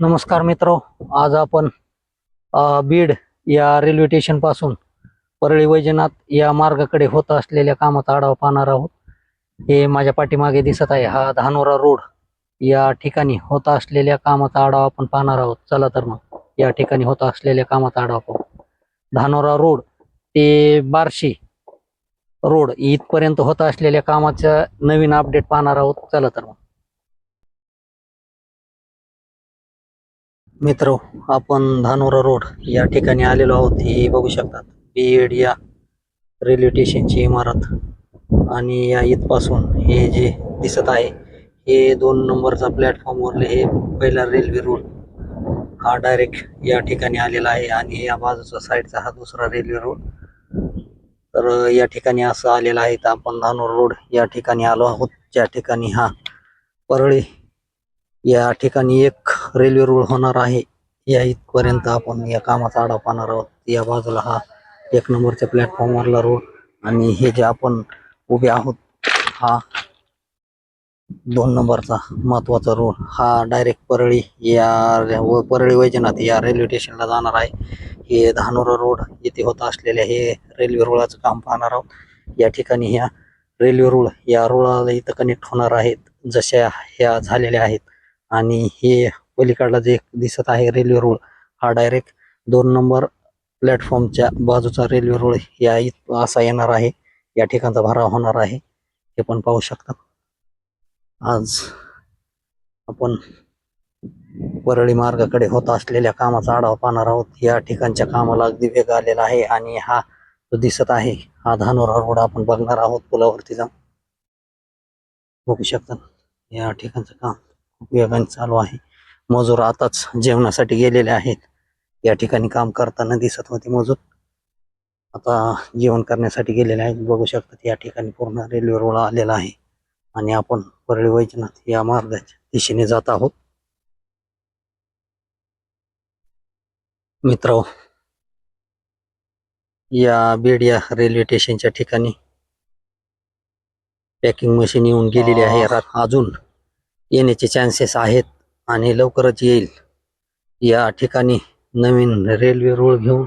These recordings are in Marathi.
नमस्कार मित्र आज आपण बीड या रेल्वे स्टेशनपासून परळी वैजनाथ या मार्गाकडे होत असलेल्या कामाचा आढावा पाहणार आहोत. हे माझ्या पाठीमागे दिसत आहे. हा धानोरा रोड या ठिकाणी होत असलेल्या कामाचा आढावा आपण पाहणार आहोत. चला तर मग या ठिकाणी होत असलेल्या कामाचा आढावा पाहू. धानोरा रोड ते बार्शी रोड इथपर्यंत होत असलेल्या कामाचा नवीन अपडेट पाहणार आहोत. चला तर मग. मित्र आपण धानोरा रोड या ठिकाणी आलेलो आहोत. हे बघू शकतात. बीएड या रेल्वे स्टेशनची इमारत आणि या इथपासून हे जे दिसत आहे हे दोन नंबरचा प्लॅटफॉर्मवरले हे पहिला रेल्वे रोड हा डायरेक्ट या ठिकाणी आलेला आहे आणि या बाजूचा साईडचा हा दुसरा रेल्वे रोड. तर या ठिकाणी असं आलेलं आहे. तर आपण धानोरा रोड या ठिकाणी आलो आहोत. ज्या ठिकाणी हा परळी या ठिकाणी एक रेल्वे रोड होणार आहे. या इथपर्यंत आपण या कामाचा आढावा पाहणार आहोत. या बाजूला हा एक नंबरच्या प्लॅटफॉर्मवरला रोड आणि हे जे आपण उभे आहोत हा दोन नंबरचा महत्त्वाचा रोड हा डायरेक्ट परळी या व परळी वैजनाथ या रेल्वे स्टेशनला जाणार आहे. हे धानोरा रोड येथे होत असलेल्या हे रेल्वे रुळाचं काम पाहणार आहोत. या ठिकाणी ह्या रेल्वे रुळ या रुळाला इथं कनेक्ट होणार आहेत. जशा ह्या झालेल्या आहेत. आणि हे पलीकडला जे दिसत आहे रेल्वे रोड हा डायरेक्ट दोन नंबर प्लॅटफॉर्मच्या बाजूचा रेल्वे रोड या असा येणार आहे. या ठिकाणचा भराव होणार आहे. हे पण पाहू शकता. आज आपण परळी मार्गाकडे होत असलेल्या कामाचा आढावा पाहणार आहोत. या ठिकाणच्या कामाला अगदी वेग आलेला आहे आणि हा जो दिसत आहे हा धानोरा रोड आपण बघणार आहोत. पुलावरती जाऊन. बघू शकता. या ठिकाणचं काम. खूप वेगाने चालू आहे. मजूर आताच जेवणासाठी गेलेले आहेत. या ठिकाणी काम करताना दिसत होते मजूर. आता जेवण करण्यासाठी गेलेले आहेत. बघू शकतात या ठिकाणी पूर्ण रेल्वे रोड आलेला आहे. आणि आपण परळी वैजनाथ या मार्गाच्या दिशेने जात आहोत. मित्र या बीड या रेल्वे स्टेशनच्या ठिकाणी पॅकिंग मशीन येऊन गेलेली आहे. अजून येण्याचे चान्सेस आहेत आणि लवकरच येईल. या ठिकाणी नवीन रेल्वे रोड घेऊन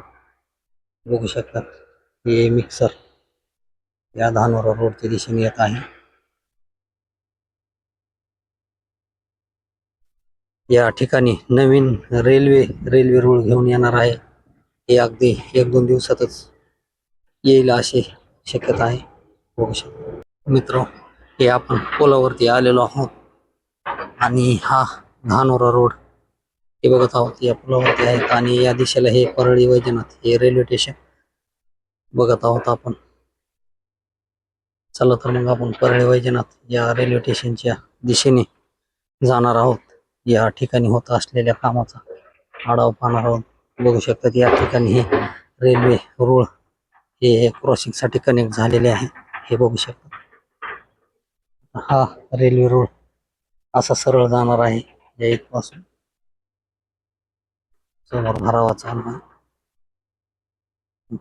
बघू शकतात. हे मिक्सर या धानोरा रोडच्या दिशेने येत आहे. या ठिकाणी नवीन रेल्वे रेल्वे रोड घेऊन येणार आहे. हे अगदी एक दोन दिवसातच येईल अशी शक्यता आहे. बघू शकतो. मित्र हे आपण पुलावरती आलेलो आहोत. आणि हा धानोरा रोड. हे बघत आहोत या पुलावरती आहेत आणि या दिशेला हे परळी वैजनाथ हे रेल्वे स्टेशन बघत आहोत आपण. चला तर मग आपण परळी वैजनाथ या रेल्वे स्टेशनच्या दिशेने जाणार आहोत. या ठिकाणी होत असलेल्या कामाचा आढावा पाहणार आहोत. बघू शकतात या ठिकाणी हे रेल्वे रुळ हे क्रॉसिंगसाठी कनेक्ट झालेले आहे. हे बघू शकतात हा रेल्वे रोड असा सरळ जाणार आहे या इथपासून. समोर भरावा चालणार.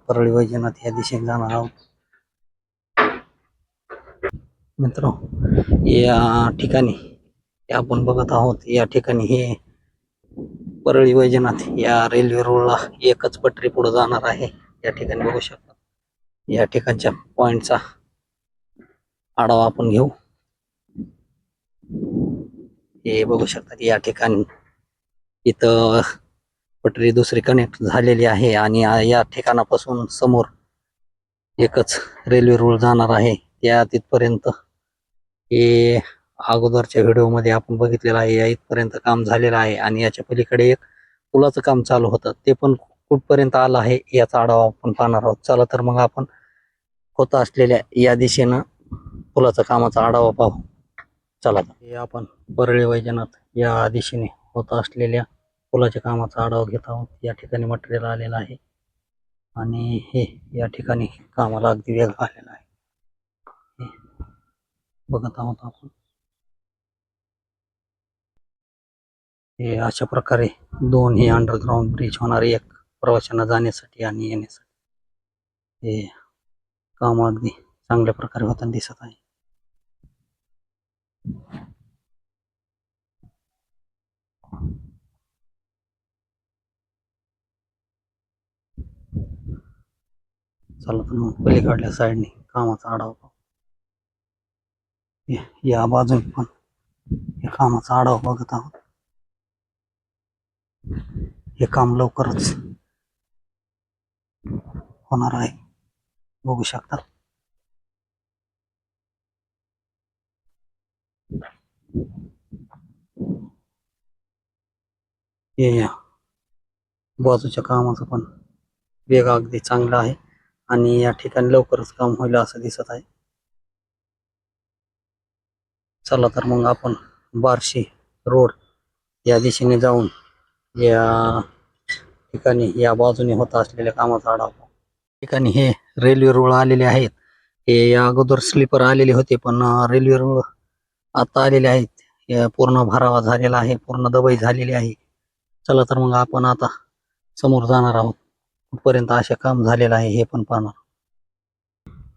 परळी वैजनाथ या दिशेने जाणार आहोत. मित्र या ठिकाणी आपण बघत आहोत या ठिकाणी हे परळी वैजनाथ या रेल्वे रोडला एकच पटरी पुढे जाणार आहे. या ठिकाणी बघू शकता. या ठिकाणच्या पॉइंटचा आढावा आपण घेऊ. हे बघू शकतात या ठिकाणी इथं पटरी दुसरी कनेक्ट झालेली आहे आणि या ठिकाणापासून समोर एकच रेल्वे रूळ जाणार आहे. त्या तिथपर्यंत हे अगोदरच्या व्हिडिओमध्ये आपण बघितलेलं आहे. या इथपर्यंत काम झालेलं आहे आणि याच्या पलीकडे एक पुलाचं काम चालू होतं. ते पण कुठपर्यंत आलं आहे याचा आढावा आपण पाहणार आहोत. चला तर मग आपण होत असलेल्या या दिशेनं पुलाचं कामाचा आढावा पाहू. चला हे आपण परळी वैजनाथ या दिशेने होत असलेल्या पुलाच्या कामाचा आढावा घेत आहोत. या ठिकाणी मटेरियल आलेलं आहे. आणि हे या ठिकाणी कामाला अगदी वेग आलेला आहे. हे बघत आहोत आपण. हे अशा प्रकारे दोन हे अंडरग्राऊंड ब्रिज होणार. एक प्रवाशांना जाण्यासाठी आणि येण्यासाठी. हे काम अगदी चांगल्या प्रकारे होताना दिसत आहे. चला तर मग पलीकडल्या साईडने कामाचा आढावा या- बाजूने पण या कामाचा आढावा बघत आहोत. हे काम लवकरच होणार आहे. बघू शकता. हे या. बाजूच्या कामाचं पण वेग अगदी चांगला आहे आणि या ठिकाणी लवकरच काम होईल असं दिसत आहे. चला तर मग आपण बार्शी रोड या दिशेने जाऊन या ठिकाणी या बाजूने होत असलेल्या कामाचा आढावा ठिकाणी हे रेल्वे रुळ आलेले आहेत. हे या अगोदर स्लीपर आलेले होते पण रेल्वे रुळ आता आलेले आहेत. पूर्ण भरावा झालेला आहे पूर्ण दबाई झालेली आहे. चला तर मग आपण आता समोर जाणार आहोत. कुठपर्यंत असे काम झालेलं आहे हे पण पाहणार.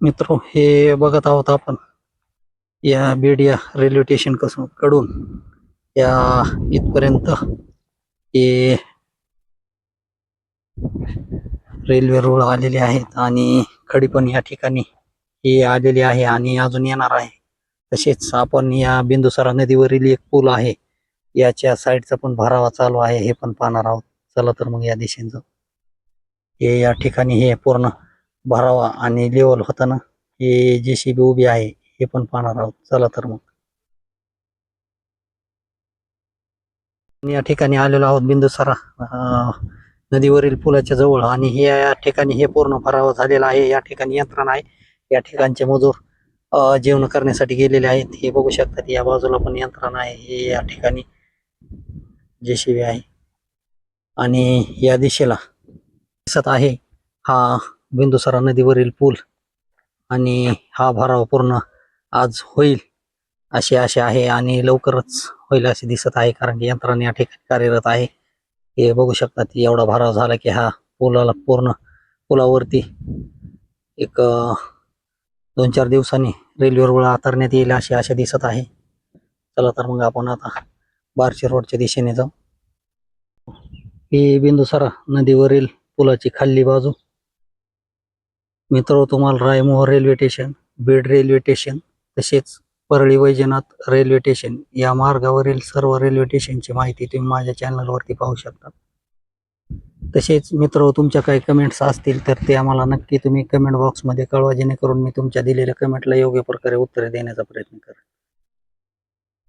मित्र हे बघत आहोत आपण या बेडिया रेल्वे स्टेशन कसं कडून. या इथपर्यंत हे रेल्वे रुळ आलेले आहेत आणि खडी पण या ठिकाणी हे आलेली आहे आणि अजून येणार आहे. तसेच आपण या बिंदुसारा नदीवरील एक पूल आहे. याच्या साईडचा पण भरावा चालू आहे. हे पण पाहणार आहोत. चला तर मग या दिशेने जाऊ. हे या ठिकाणी हे पूर्ण भरावा आणि लेवल होताना हे जे सी बी उभी आहे हे पण पाहणार आहोत. चला तर मग. या ठिकाणी आलेलो आहोत बिंदुसारा नदीवरील पुलाच्या जवळ. आणि हे या ठिकाणी हे पूर्ण भरावा झालेला आहे. या ठिकाणी यंत्रणा आहे. या ठिकाणचे मजूर जेवण करण्यासाठी गेलेले आहेत. हे बघू शकतात या बाजूला पण यंत्रणा आहे. हे या ठिकाणी जेसीबी आहे. आणि या दिशेला दिसत आहे हा बिंदुसरा नदीवरील पूल. आणि हा भराव पूर्ण आज होईल अशी आशा आहे आणि लवकरच होईल असे दिसत आहे कारण की यंत्रणा या ठिकाणी कार्यरत आहे. हे बघू शकतात एवढा भराव झाला की हा पुलाला पूर्ण पुलावरती एक दोन चार दिवसांनी रेल्वे रुळ आतरण्यात येईल अशी आशा दिसत आहे. चला तर मग आपण आता बार्शी रोडच्या दिशेने जाऊ. ही बिंदुसरा नदीवरील पुलाची खाल्ली बाजू. मित्र तुम्हाला Raimohar railway station Beed railway station तसेच परळी वैजनाथ रेल्वे स्टेशन या मार्गावरील सर्व रेल्वे स्टेशनची माहिती तुम्ही माझ्या चॅनलवरती पाहू शकता. तसेच मित्र तुमच्या काही कमेंट्स असतील तर ते आम्हाला नक्की तुम्ही कमेंट बॉक्समध्ये कळवा जेणेकरून मी तुमच्या दिलेल्या कमेंटला योग्य प्रकारे उत्तरे देण्याचा प्रयत्न करेन.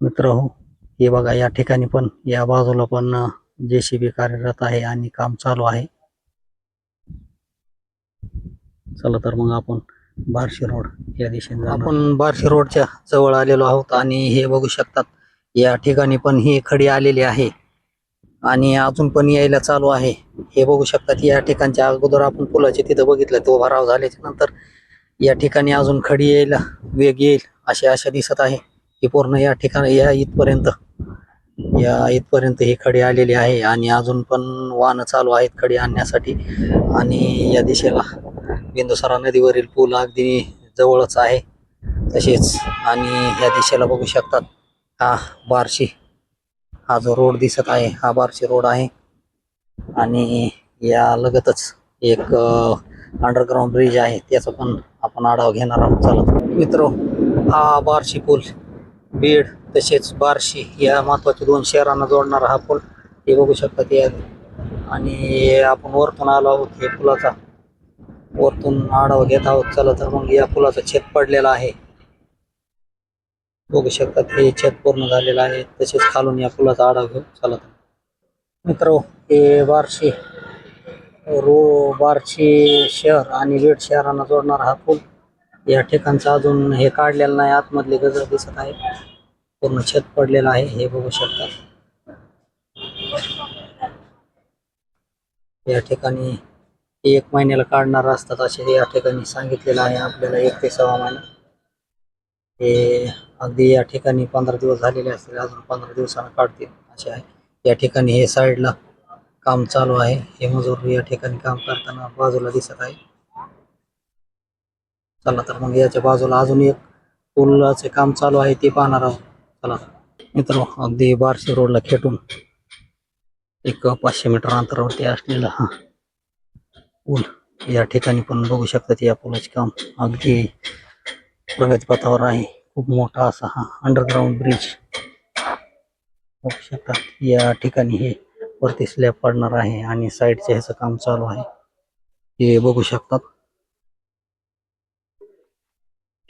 मित्र हो हे बघा या ठिकाणी पण या बाजूला पण जे सी बी कार्यरत आहे आणि काम चालू आहे. चला तर मग आपण बार्शी रोड या दिशेने आपण बार्शी रोडच्या जवळ आलेलो आहोत आणि हे बघू शकतात या ठिकाणी पण ही खडी आलेली आहे. आणि अजून पण यायला चालू आहे. हे बघू शकतात या ठिकाणच्या अगोदर आपण पुलाचे तिथं बघितलं तो भराव झाल्याच्यानंतर या ठिकाणी अजून खडी यायला वेग येईल अशी आशा दिसत आहे. ही पूर्ण या ठिकाणी या इथपर्यंत या इथपर्यंत ही खडी आलेली आहे आणि अजून पण वाहनं चालू आहेत खडी आणण्यासाठी. आणि या दिशेला बिंदुसरा नदीवरील पूल अगदी जवळच आहे तसेच. आणि या दिशेला बघू शकतात हा बारशी हा जो रोड दिसत आहे हा बारशी रोड आहे. आणि या लगतच एक अंडरग्राऊंड ब्रिज आहे त्याचा पण आपण आढावा घेणार आहोत. चला. मित्र हा बार्शी पूल बीड तसेच बार्शी या महत्त्वाच्या दोन शहरांना जोडणारा हा पूल हे बघू शकतात या आणि आपण वरतून आलो आहोत हे पुलाचा. वरतून आढावा घेत आहोत. चला तर मग या पुलाचा छेद पडलेला आहे. बघू शकतात. हे छत पूर्ण झालेलं आहे. तसेच खालून या पुलाचा आढावा चालत चला मित्र हे बार्शी रो बार्शी शहर आणि बीड शहरांना जोडणारा हा पूल या ठिकाणचं अजून हे काढलेलं नाही. आतमधले गजर दिसत आहे पूर्ण छत पडलेलं आहे. हे बघू शकतात. या ठिकाणी एक महिन्याला काढणार असतात असे या ठिकाणी सांगितलेलं आहे. आपल्याला एक ते सव्वा महिना. हे अगदी या ठिकाणी पंधरा दिवस झालेले असतील अजून पंधरा दिवसानं काढतील. असे आहे. या ठिकाणी हे साईडला काम चालू आहे. हे मजूर या ठिकाणी काम करताना बाजूला दिसत आहे. चला तर मग याच्या बाजूला अजून एक पुलाचे काम चालू आहे. ते पाहणार आहोत. चला. मित्र अगदी बार्शी रोडला खेटून एक पाचशे मीटर अंतरावरती असलेला हा पूल या ठिकाणी पण बघू शकतात या पुलाचे काम अगदी प्रगतीपथावर आहे. खूप मोठा असा हा अंडरग्राउंड ब्रिज बघू शकतात या ठिकाणी हे वरती स्लॅब पडणार आहे आणि साईडचे ह्याचं काम चालू आहे. हे बघू शकतात.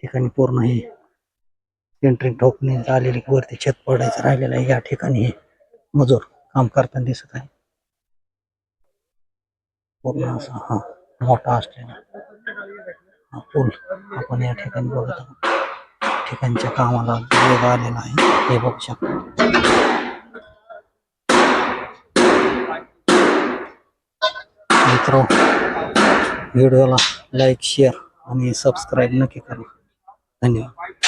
ठिकाणी पूर्ण हे सेंटरिंग ठोकणे आलेली वरती छत पडायचं राहिलेलं आहे. या ठिकाणी हे मजूर काम करताना दिसत आहे. पूर्ण असा हा मोठा असलेला हा पूल आपण या ठिकाणी बघत आहोत. ठिकाणच्या कामाला वेग आलेला आहे. हे बघू शकता. मित्र व्हिडिओला लाईक शेअर आणि सबस्क्राईब नक्की करा. धन्यवाद.